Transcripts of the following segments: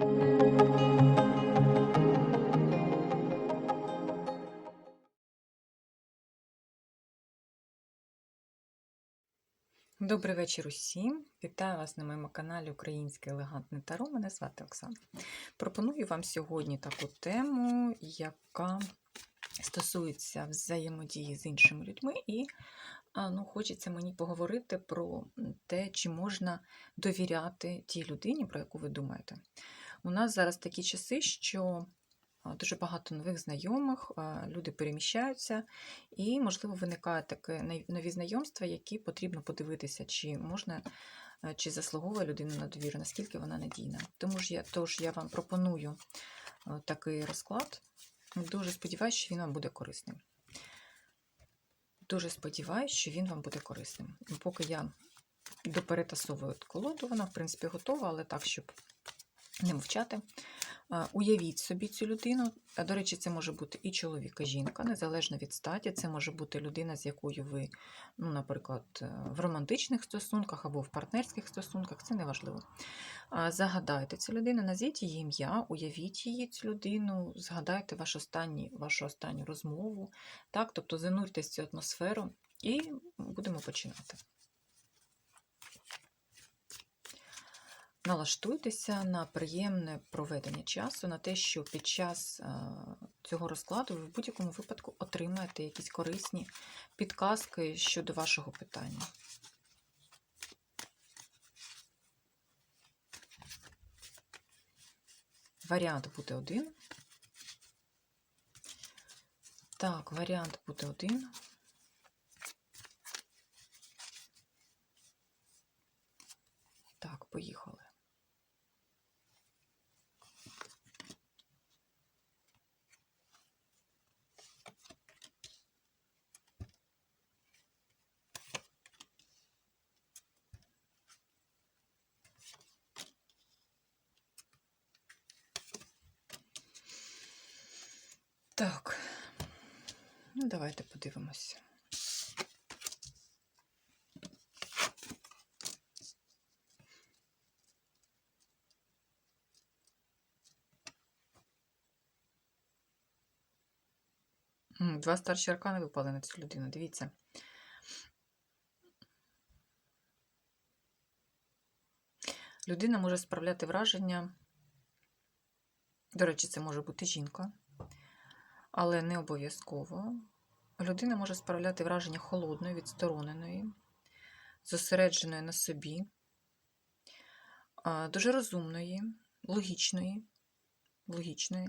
Добрий вечір усім. Вітаю вас на моєму каналі Українське елегантне таро. Мене звати Оксана. Пропоную вам сьогодні таку тему, яка стосується взаємодії з іншими людьми, і ну, хочеться мені поговорити про те, чи можна довіряти тій людині, про яку ви думаєте. У нас зараз такі часи, що дуже багато нових знайомих, люди переміщаються, і, можливо, виникає таке нові знайомства, які потрібно подивитися, чи можна, чи заслуговує людина на довіру, наскільки вона надійна. Тому ж я, тож я вам пропоную такий розклад. Дуже сподіваюся, що він вам буде корисним. Дуже сподіваюся, що він вам буде корисним. Поки я доперетасовую колоду, вона, в принципі, готова, але так, щоб не мовчати. Уявіть собі цю людину. До речі, це може бути і чоловік, і жінка, незалежно від статі. Це може бути людина, з якою ви, ну, наприклад, е, в романтичних стосунках або в партнерських стосунках, це неважливо. Загадайте цю людину, назвіть її ім'я, уявіть її цю людину, згадайте ваш останній, вашу останню розмову. Так? Тобто зануртесь в цю атмосферу і будемо починати. Налаштуйтеся на приємне проведення часу, на те, що під час е, цього розкладу ви в будь-якому випадку отримаєте якісь корисні підказки щодо вашого питання. Варіант буде один. Так, варіант буде один. Так, поїхали. Так, ну давайте подивимося. Два старші аркани випали на цю людину. Дивіться. Людина може справляти враження. До речі, це може бути жінка, але не обов'язково. Людина може справляти враження холодної, відстороненої, зосередженої на собі, дуже розумної, логічної. логічної.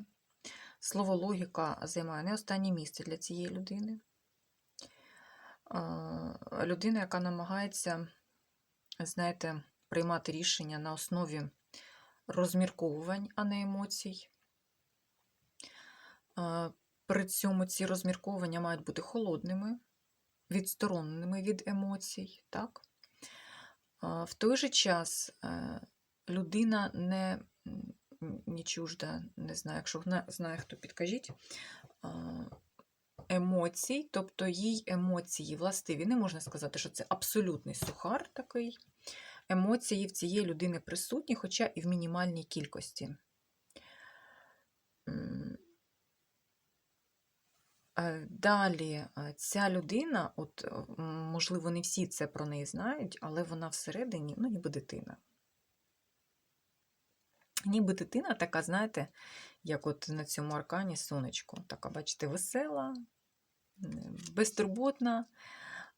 Слово логіка займає не останнє місце для цієї людини. Людина, яка намагається, знаєте, приймати рішення на основі розмірковувань, а не емоцій. При цьому ці розмірковування мають бути холодними, відстороненими від емоцій. Так? В той же час е, людина не не чужда, не знаю, якщо знає, хто підкажіть, емоцій, тобто їй емоції властиві. Не можна сказати, що це абсолютний сухар такий. Емоції в цієї людини присутні, хоча і в мінімальній кількості. М, Е, Далі е, ця людина, от, е, можливо, не всі це про неї знають, але вона всередині, ну, ніби дитина. Ніби дитина така, знаєте, як от на цьому аркані сонечко. Така, бачите, весела, безтурботна.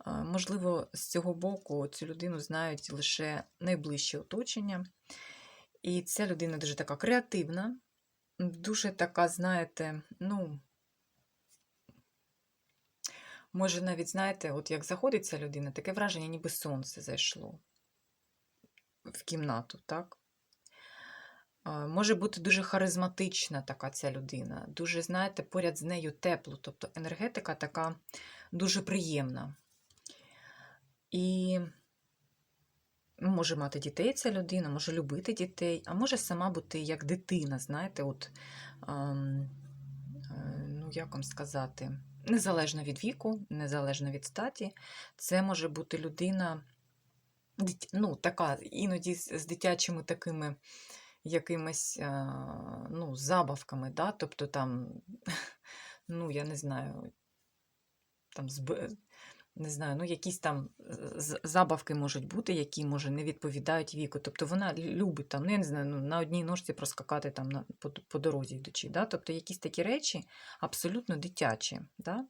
Можливо, з цього боку цю людину знають лише найближче оточення. І ця людина дуже така креативна, дуже така, знаєте, ну, може, навіть, знаєте, от як заходить ця людина, таке враження, ніби сонце зайшло в кімнату, так? Може бути дуже харизматична така ця людина, дуже, знаєте, поряд з нею тепло, тобто енергетика така дуже приємна. І може мати дітей ця людина, може любити дітей, а може сама бути як дитина, знаєте, от, е, ну, як вам сказати, незалежно від віку, незалежно від статі, це може бути людина, ну, така, іноді з дитячими такими якимись е, ну, забавками, да? тобто там, ну, я не знаю, там. Не знаю, ну, якісь там забавки можуть бути, які, може, не відповідають віку. Тобто вона любить там, ну, я не знаю, ну, на одній ножці проскакати там на, по, по дорозі йдучи. Да? Тобто якісь такі речі абсолютно дитячі. Да?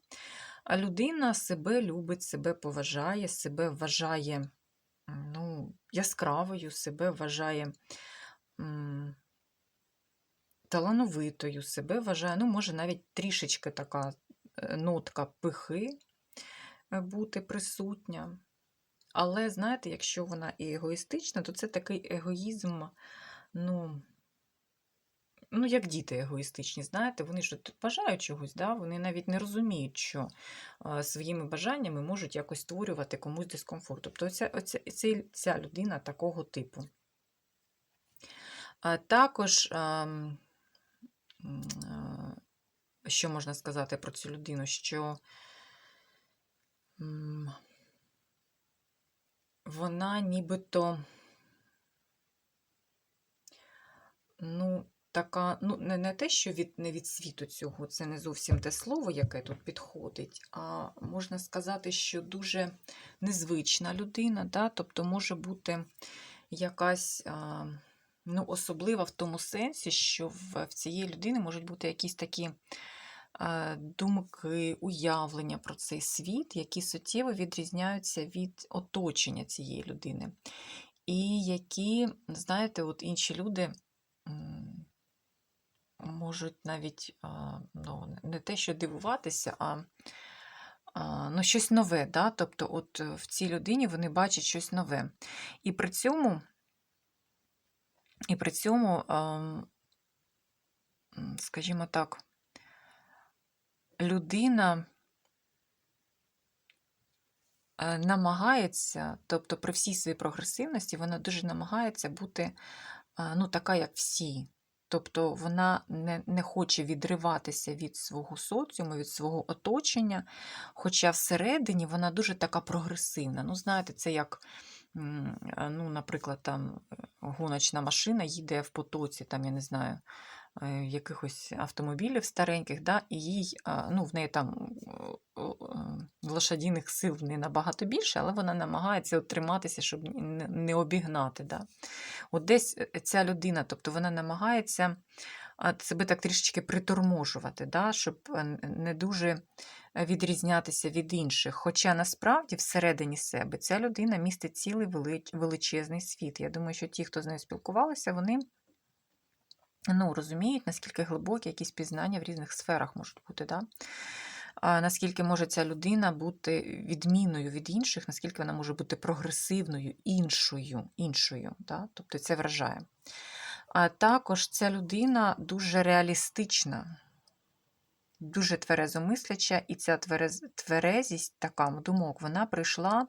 А людина себе любить, себе поважає, себе вважає ну, яскравою, себе вважає м, талановитою, себе вважає, ну, може, навіть трішечки така е, нотка пихи е, бути присутня. Але, знаєте, якщо вона і егоїстична, то це такий егоїзм, ну, ну як діти егоїстичні, знаєте, вони ж бажають чогось, да? вони навіть не розуміють, що е, своїми бажаннями можуть якось створювати комусь дискомфорт. Тобто оця, оця, ця, ця людина такого типу. А також, ем, м, е, що можна сказати про цю людину, що вона нібито, ну, така, ну, не, не те, що від, не від світу цього, це не зовсім те слово, яке тут підходить, а можна сказати, що дуже незвична людина, да? тобто може бути якась. А, ну, особлива в тому сенсі, що в, в цієї людини можуть бути якісь такі думки, уявлення про цей світ, які суттєво відрізняються від оточення цієї людини. І які, знаєте, от інші люди можуть навіть ну, не те, що дивуватися, а ну, щось нове. Да? Тобто, от е, в цій людині вони бачать щось нове. І при цьому. І при цьому, скажімо так, людина е, намагається, тобто при всій своїй прогресивності, вона дуже намагається бути е, ну, така, як всі. Тобто вона не, не хоче відриватися від свого соціуму, від свого оточення, хоча всередині вона дуже така прогресивна. Ну, знаєте, це як, е, ну, наприклад, там гоночна машина їде в потоці, там, я не знаю, якихось автомобілів стареньких, да, і їй, ну, в неї там е, е, лошадіних сил не набагато більше, але вона намагається от триматися, щоб не обігнати. Да. От десь е, ця людина, тобто вона намагається себе так трішечки приторможувати, да, щоб е, не дуже відрізнятися від інших. Хоча насправді всередині себе ця людина містить цілий велич- величезний світ. Я думаю, що ті, хто з нею спілкувалися, вони ну, розуміють, наскільки глибокі якісь пізнання в різних сферах можуть бути. Да? А наскільки може ця людина бути відмінною від інших, наскільки вона може бути прогресивною, іншою, іншою. Да? Тобто це вражає. А також ця людина дуже реалістична, дуже тверезомисляча, і ця тверез, тверезість, така думок, вона прийшла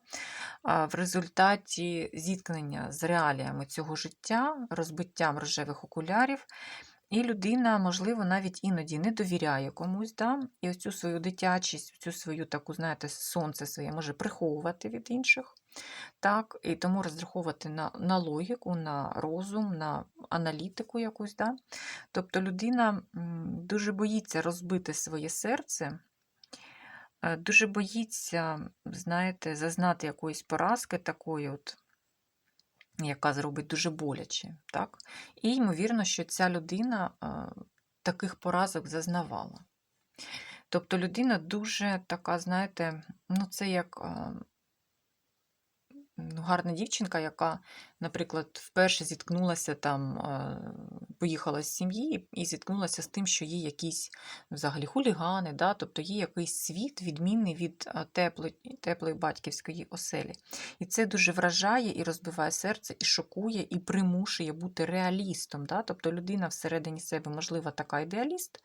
в результаті зіткнення з реаліями цього життя, розбиттям рожевих окулярів. І людина, можливо, навіть іноді не довіряє комусь, да? і ось цю свою дитячість, цю свою таку, знаєте, сонце своє може приховувати від інших. Так, і тому розраховувати на, на логіку, на розум, на аналітику якусь. Да? Тобто людина дуже боїться розбити своє серце, е, дуже боїться, знаєте, зазнати якоїсь поразки такої, от, яка зробить дуже боляче. Так? І ймовірно, що ця людина е, таких поразок зазнавала. Тобто людина дуже така, знаєте, ну це як е, гарна дівчинка, яка, наприклад, вперше зіткнулася там, е, поїхала з сім'ї і зіткнулася з тим, що є якісь взагалі хулігани, да? тобто є якийсь світ відмінний від е, теплої, теплої батьківської оселі. І це дуже вражає і розбиває серце, і шокує, і примушує бути реалістом. Да? Тобто людина всередині себе, можливо, така ідеаліст,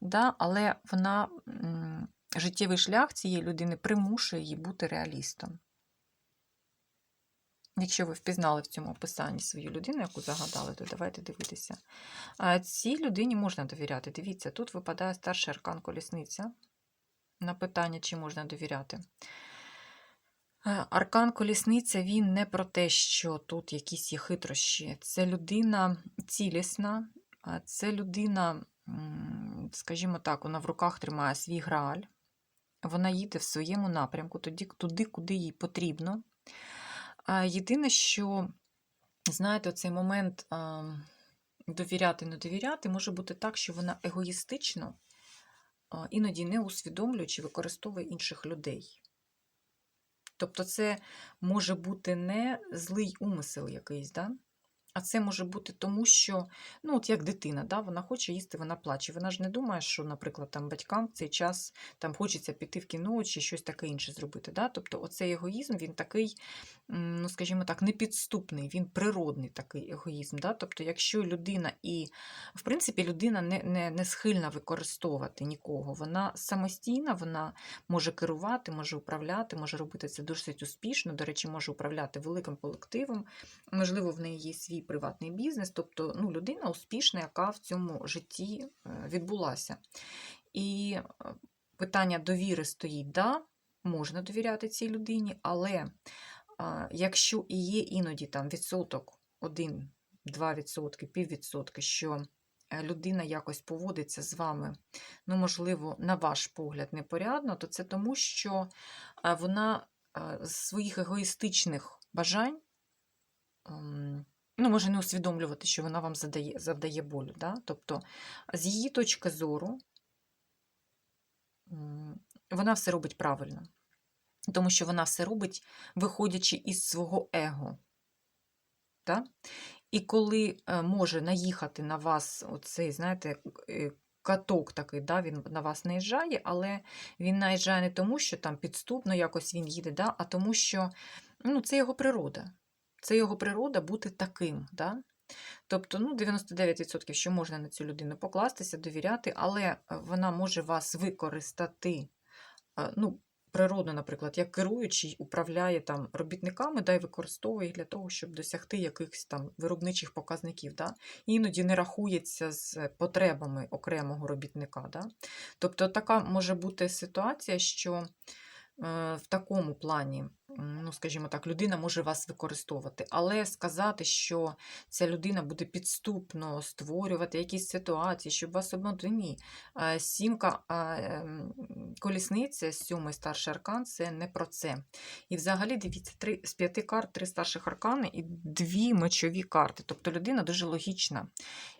да? але вона, життєвий шлях цієї людини примушує її бути реалістом. Якщо ви впізнали в цьому описанні свою людину, яку загадали, то давайте дивитися. Цій людині можна довіряти. Дивіться, тут випадає старший аркан колісниця на питання, чи можна довіряти. Аркан колісниця він не про те, що тут якісь є хитрощі. Це людина цілісна, це людина, скажімо так, вона в руках тримає свій грааль, вона їде в своєму напрямку, туди, куди їй потрібно. А Єдине, що, знаєте, цей момент довіряти, не довіряти, може бути так, що вона егоїстично, іноді не усвідомлюючи, використовує інших людей. Тобто це може бути не злий умисел якийсь, да? А це може бути тому, що, ну, от як дитина, да? вона хоче їсти, вона плаче. Вона ж не думає, що, наприклад, там батькам в цей час там хочеться піти в кіно чи щось таке інше зробити. Да? Тобто оцей егоїзм, він такий, ну, скажімо так, непідступний, він природний такий егоїзм. Да? Тобто, якщо людина і, в принципі, людина не, не, не схильна використовувати нікого, вона самостійна, вона може керувати, може управляти, може робити це досить успішно. До речі, може управляти великим колективом. Можливо, в неї є свій приватний бізнес, тобто ну, людина успішна, яка в цьому житті е, відбулася. І е, питання довіри стоїть, да, можна довіряти цій людині, але а, якщо і є іноді там відсоток 1-2%, піввідсотки, що е, людина якось поводиться з вами, ну, можливо, на ваш погляд, непорядно, то це тому, що е, вона е, з своїх егоїстичних бажань ем, ну, може не усвідомлювати, що вона вам задає, завдає болю. Да? Тобто, з її точки зору, вона все робить правильно. Тому що вона все робить, виходячи із свого его. Да? І коли е, може наїхати на вас оцей, знаєте, е, каток такий, да, він на вас наїжджає, але він наїжджає не тому, що там підступно якось він їде, да, а тому, що ну, це його природа. Це його природа бути таким. Да? Тобто, ну, 99% що можна на цю людину покластися, довіряти, але е, вона може вас використати. е, ну, Природно, наприклад, як керуючий управляє там робітниками, да, і використовує для того, щоб досягти якихось там виробничих показників. Да? Іноді не рахується з потребами окремого робітника. Да? Тобто така може бути ситуація, що в такому плані, ну, скажімо так, людина може вас використовувати, але сказати, що ця людина буде підступно створювати якісь ситуації, щоб вас обманути, ні. Е, Сімка ем, колісниця, сьомий старший аркан це не про це. І взагалі, дивіться, три, з п'яти карт три старших аркани і дві мечові карти. Тобто людина дуже логічна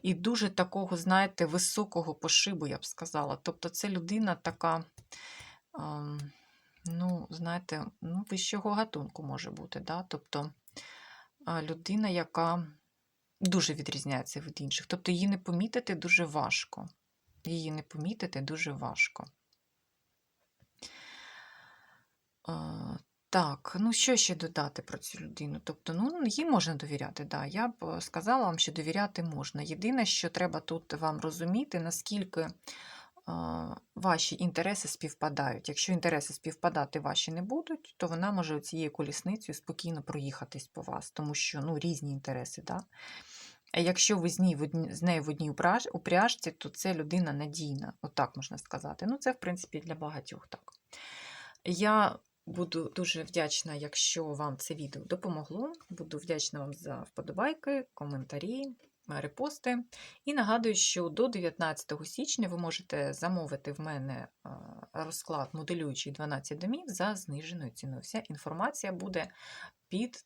і дуже такого, знаєте, високого пошибу, я б сказала. Тобто, це людина така. ем, Ну, знаєте, ну, вищого гатунку може бути. Да? Тобто людина, яка дуже відрізняється від інших. Тобто її не помітити дуже важко. Її не помітити дуже важко. Так, ну що ще додати про цю людину? Тобто, ну, їй можна довіряти, да. Я б е, сказала вам, що довіряти можна. Єдине, що треба тут вам розуміти, наскільки ваші інтереси співпадають. Якщо інтереси співпадати ваші не будуть, то вона може цією колісницею спокійно проїхатись по вас, тому що ну, різні інтереси. Да? А якщо ви з, ній з нею в одній упряжці, то це людина надійна, отак можна сказати. Ну, це, в принципі, для багатьох так. Я буду дуже вдячна, якщо вам це відео допомогло. Буду вдячна вам за вподобайки, коментарі, репости. І нагадую, що до 19 січня ви можете замовити в мене розклад моделюючий 12 домів за зниженою ціною. Вся інформація буде під,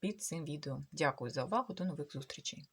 під цим відео. Дякую за увагу, до нових зустрічей!